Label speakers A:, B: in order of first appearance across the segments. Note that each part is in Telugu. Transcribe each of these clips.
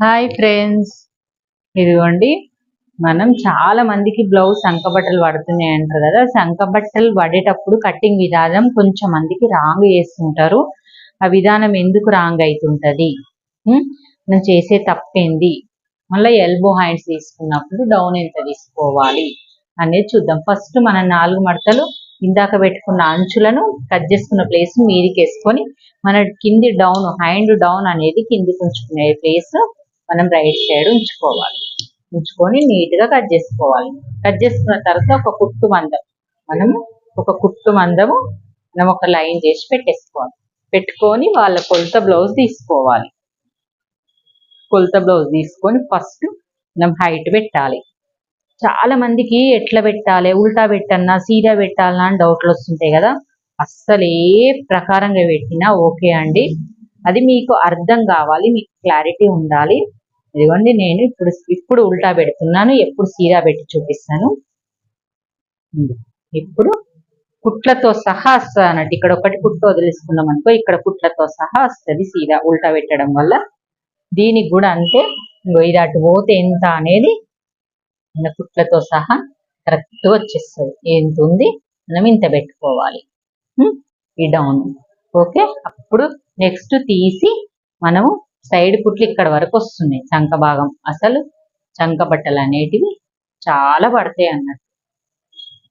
A: హాయ్ ఫ్రెండ్స్ ఇదిగోండి. మనం చాలా మందికి బ్లౌజ్ సంక బట్టలు పడుతున్నాయి అంటారు కదా. సంక బట్టలు పడేటప్పుడు కటింగ్ విధానం కొంచెం మందికి రాంగ్ చేస్తుంటారు. ఆ విధానం ఎందుకు రాంగ్ అవుతుంటది మనం చేసే తప్పేంది? మళ్ళీ ఎల్బో హ్యాండ్స్ తీసుకున్నప్పుడు డౌన్ ఎంత తీసుకోవాలి అనేది చూద్దాం. ఫస్ట్ మనం నాలుగు మడతలు ఇందాక పెట్టుకున్న అంచులను కట్ చేసుకున్న ప్లేస్ మీదికి వేసుకొని మన కింది డౌన్ హ్యాండ్ డౌన్ అనేది కిందికి ఉంచుకునే ప్లేస్ మనం రైట్ సైడ్ ఉంచుకోవాలి. ఉంచుకొని నీట్గా కట్ చేసుకోవాలి. కట్ చేసుకున్న తర్వాత ఒక కుట్టు మందం. మనము ఒక కుట్టు మందము మనం ఒక లైన్ చేసి పెట్టేసుకోవాలి. పెట్టుకొని వాళ్ళ కొలత బ్లౌజ్ తీసుకోవాలి. కొలత బ్లౌజ్ తీసుకొని ఫస్ట్ మనం హైట్ పెట్టాలి. చాలా మందికి ఎట్లా పెట్టాలి ఉల్టా పెట్టన్నా సీదా పెట్టాలన్నా అని డౌట్లు వస్తుంటాయి కదా. అస్సలు ఏ ప్రకారంగా పెట్టినా ఓకే అండి. అది మీకు అర్థం కావాలి మీకు క్లారిటీ ఉండాలి. ఇదిగోండి నేను ఇప్పుడు ఇప్పుడు ఉల్టా పెడుతున్నాను ఎప్పుడు సీదా పెట్టి చూపిస్తాను. ఇప్పుడు కుట్లతో సహా వస్తుంది అన్నట్టు ఇక్కడ ఒకటి కుట్టు వదిలేసుకున్నాం అనుకో ఇక్కడ కుట్లతో సహా వస్తుంది సీదా ఉల్టా పెట్టడం వల్ల. దీనికి కూడా అంతే ఇంకో ఇది అటు పోతే ఎంత అనేది మన కుట్లతో సహా కరెక్ట్ వచ్చేస్తుంది. ఎంత ఉంది మనం ఇంత పెట్టుకోవాలి. ఈ డౌన్ ఓకే అప్పుడు నెక్స్ట్ తీసి మనము సైడ్ కుట్లు ఇక్కడ వరకు వస్తున్నాయి. చంక భాగం అసలు చంక బట్టలు అనేటివి చాలా పడతాయి అన్నట్టు.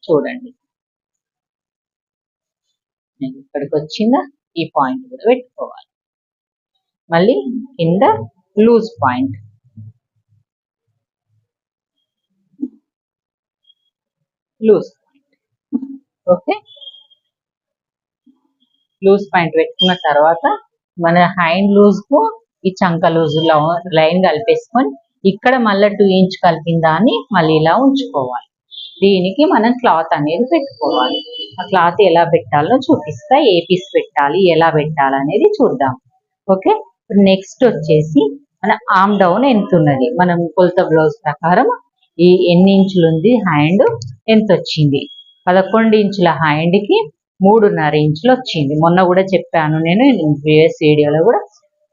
A: చూడండి. నేను ఇక్కడికి వచ్చిందా ఈ పాయింట్ కూడా పెట్టుకోవాలి. మళ్ళీ కింద loose point. Loose point. Okay? Loose point పెట్టుకున్న తర్వాత మన హ్యాండ్ లూజ్కు ఈ చంక లూజ్ లైన్ కలిపేసుకొని ఇక్కడ మళ్ళీ టూ ఇంచ్ కలిపిన దాన్ని మళ్ళీ ఇలా ఉంచుకోవాలి. దీనికి మనం క్లాత్ అనేది పెట్టుకోవాలి. ఆ క్లాత్ ఎలా పెట్టాలో చూపిస్తా. ఏ పీస్ పెట్టాలి ఎలా పెట్టాలి అనేది చూద్దాం. ఓకే ఇప్పుడు నెక్స్ట్ వచ్చేసి మన ఆమ్ డౌన్ ఎంత ఉన్నది? మనం కొలత బ్లౌజ్ ప్రకారం ఈ ఎన్ని ఇంచులు ఉంది? హ్యాండ్ ఎంత వచ్చింది? పదకొండు ఇంచుల హ్యాండ్కి మూడున్నర ఇంచులు వచ్చింది. మొన్న కూడా చెప్పాను నేను ప్రీవియస్ వీడియోలో కూడా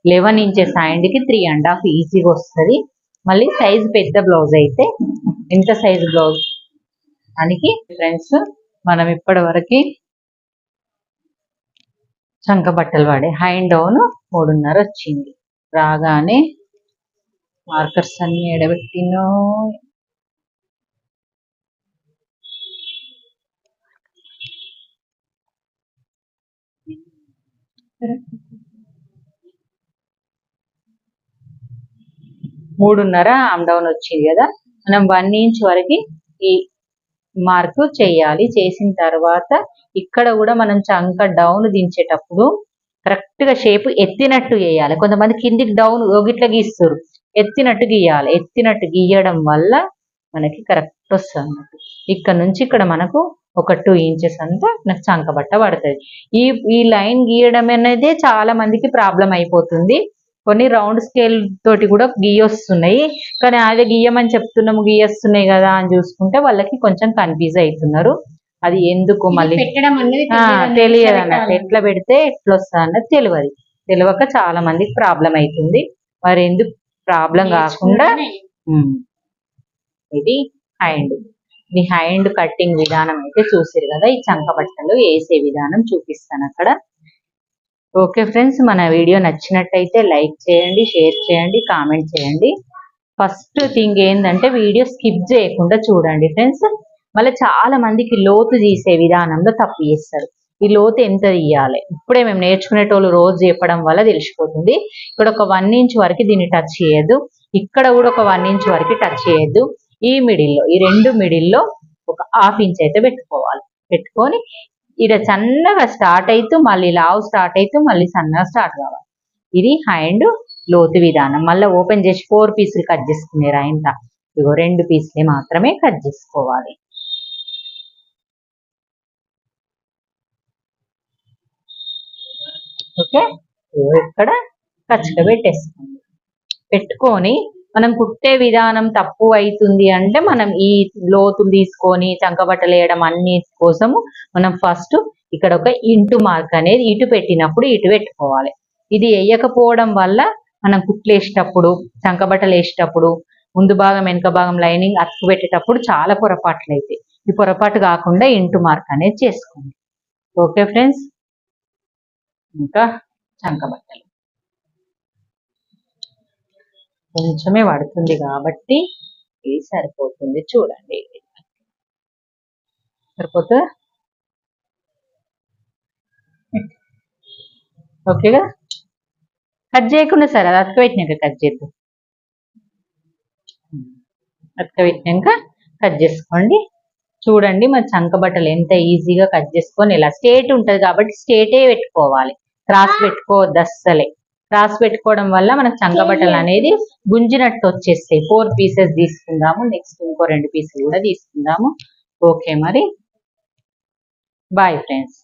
A: లెవెన్ ఇంచెస్ హ్యాండ్కి త్రీ అండ్ హాఫ్ ఈజీగా వస్తుంది. మళ్ళీ సైజ్ పెద్ద బ్లౌజ్ అయితే ఎంత సైజ్ బ్లౌజ్ దానికి ఫ్రెండ్స్ మనం ఇప్పటి వరకు చంక బట్టలు పడే హ్యాండ్ డౌన్ మూడున్నర వచ్చింది. రాగానే మార్కర్స్ అన్ని ఎడబెట్టినో మూడున్నర ఆమ్ డౌన్ వచ్చింది కదా. మనం వన్ ఇంచ్ వరకు ఈ మార్కు చేయాలి. చేసిన తర్వాత ఇక్కడ కూడా మనం చంక డౌన్ దించేటప్పుడు కరెక్ట్గా షేప్ ఎత్తినట్టు వేయాలి కొంతమంది కిందికి డౌన్ ఒగిట్లా గీస్తారు. ఎత్తినట్టు గీయాలి. ఎత్తినట్టు గీయడం వల్ల మనకి కరెక్ట్ వస్తుంది. అన్నట్టు ఇక్కడ నుంచి ఇక్కడ మనకు ఒక టూ ఇంచెస్ అంతా నాకు చంక బట్ట పడుతుంది. ఈ ఈ లైన్ గీయడం అనేది చాలా మందికి ప్రాబ్లం అయిపోతుంది. కొన్ని రౌండ్ స్కేల్ తోటి కూడా గీయొస్తున్నాయి కానీ అదే గీయమని చెప్తున్నాము గీయొస్తున్నాయి కదా అని చూసుకుంటే వాళ్ళకి కొంచెం కన్ఫ్యూజ్ అవుతున్నారు అది ఎందుకు మళ్ళీ?
B: తెలియదు అన్నట్టు.
A: ఎట్లా పెడితే ఎట్లా వస్తుంది అన్నది తెలియదు. తెలియక చాలా మందికి ప్రాబ్లం అవుతుంది మరి ఎందుకు ప్రాబ్లం కాకుండా ఇది హ్యాండ్ ఇది హ్యాండ్ కట్టింగ్ విధానం అయితే చూసారు కదా ఈ చంక బట్టలు వేసే విధానం చూపిస్తాను అక్కడ. ఓకే ఫ్రెండ్స్ మన వీడియో నచ్చినట్టయితే లైక్ చేయండి షేర్ చేయండి కామెంట్ చేయండి. ఫస్ట్ థింగ్ ఏంటంటే వీడియో స్కిప్ చేయకుండా చూడండి ఫ్రెండ్స్ మళ్ళీ చాలా మందికి లోతు తీసే విధానంలో తప్పు చేస్తారు. ఈ లోతు ఎంత తీయాలి? ఇప్పుడే మేము నేర్చుకునేటోళ్ళు రోజు చెప్పడం వల్ల తెలిసిపోతుంది. ఇక్కడ ఒక వన్ ఇంచ్ వరకు దీన్ని టచ్ చేయొద్దు. ఇక్కడ కూడా ఒక వన్ ఇంచ్ వరకు టచ్ చేయొద్దు. ఈ మిడిల్లో ఈ రెండు మిడిల్లో ఒక హాఫ్ ఇంచ్ అయితే పెట్టుకోవాలి. పెట్టుకొని ఇక్కడ సన్నగా స్టార్ట్ అవుతూ మళ్ళీ లావు స్టార్ట్ అవుతూ మళ్ళీ సన్నగా స్టార్ట్ కావాలి. ఇది హ్యాండ్ లోతు విధానం. మళ్ళీ ఓపెన్ చేసి ఫోర్ పీసులు కట్ చేసుకున్నారు ఆయన ఇగో రెండు పీసులే మాత్రమే కట్ చేసుకోవాలి. ఓకే? ఇగో ఇక్కడ ఖచ్చితంగా పెట్టేసుకోండి పెట్టుకొని మనం కుట్టే విధానం తప్పు అవుతుంది అంటే మనం ఈ లోతులు తీసుకొని చంకబట్టలు వేయడం అన్ని కోసము మనం ఫస్ట్ ఇక్కడ ఒక ఇంటు మార్క్ అనేది ఇటు పెట్టినప్పుడు ఇటు పెట్టుకోవాలి. ఇది వేయకపోవడం వల్ల మనం కుట్లు వేసేటప్పుడు వేసేటప్పుడు ముందు భాగం వెనక భాగం లైనింగ్ అతుకు పెట్టేటప్పుడు చాలా పొరపాట్లు అయితే ఈ పొరపాటు కాకుండా ఇంటు మార్క్ అనేది చేసుకోండి. ఓకే ఫ్రెండ్స్ ఇంకా చంకబట్టలు బట్టలు కొంచెమే పడుతుంది కాబట్టి ఇది సరిపోతుంది. చూడండి. సరిపోతుందా? ఓకేగా కట్ చేయకుండా సరే అది అతక పెట్టినాక కట్ చేద్దాం. అతక పెట్టినాక కట్ చేసుకోండి. చూడండి మన చంక బట్టలు ఎంత ఈజీగా కట్ చేసుకొని ఇలా స్టేట్ ఉంటుంది కాబట్టి స్టేటే పెట్టుకోవాలి. క్రాస్ పెట్టుకోవద్దు అస్సలే. క్రాస్ పెట్టుకోవడం వల్ల మనకు చంక బట్టలు అనేది గుంజినట్టు వచ్చేస్తాయి. ఫోర్ పీసెస్ తీసుకుందాము. నెక్స్ట్ ఇంకో రెండు పీసులు కూడా తీసుకుందాము. ఓకే మరి. Bye friends